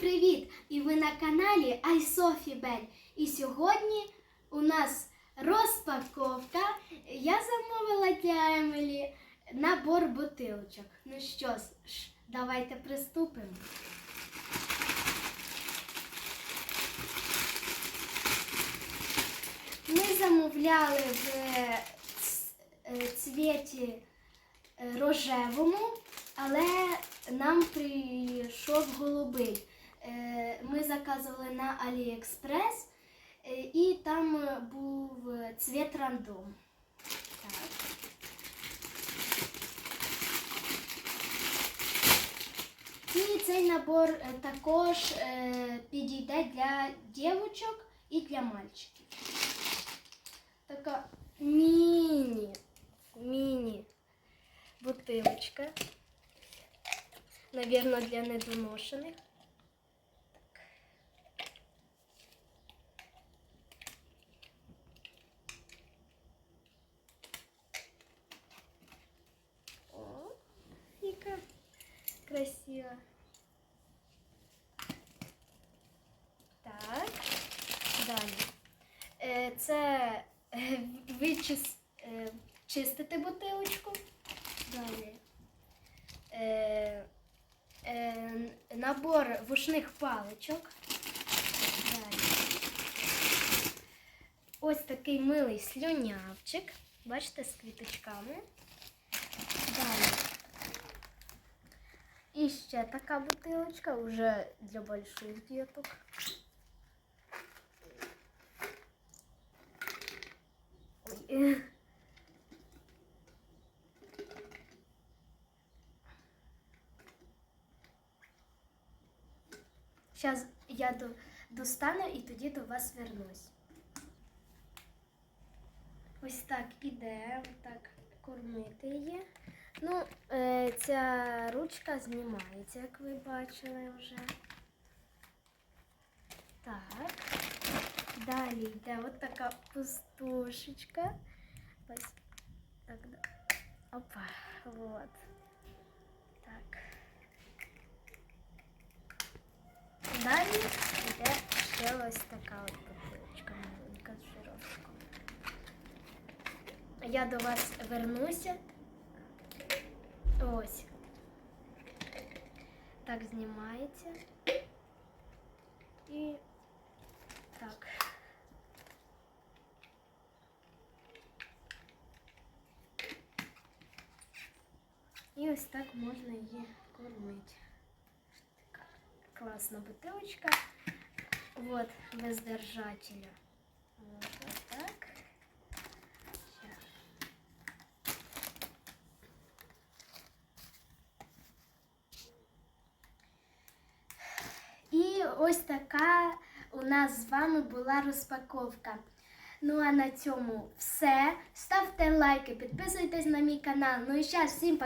Привіт! І ви на каналі iSophie І сьогодні у нас розпаковка. Я замовила для Емілі набор бутилочок. Ну що ж, давайте приступимо. Ми замовляли в е, цвіті е, рожевому, але нам прийшов голубий. Е, Ми заказували на AliExpress е, і там е, був цвіт рандом. Так. І цей набор також підійде для дівчинок і для мальчиків. Така міні, міні бутилочка. Навірно, для недоношених. Красива. Так, далі. Е, Це е, ви чис- е, бутилочку. Далі. Набор вушних паличок. Далі. Ось такий милий слюнявчик. Бачите, з квіточками. Далі. І ще така бутилочка вже для больших діток. Ой. Зараз я до, достану і тоді до вас вернусь. Ось так іде, так кормити її. Ну, е, ця ручка знімається, як ви бачили вже. Так. Далі йде от така пустушечка. Ось так. Опа, вот. Так. Далі йде ще ось така от бутилочка маленька з жировком. Я до вас вернуся. Ось. Так знімається. І так. І ось так можна її кормити. Така класна бутилочка. Вот, без держателя. Ось така у нас з вами була розпаковка. Ну а на цьому все. Ставте лайки, підписуйтесь на мій канал. Ну і зараз всім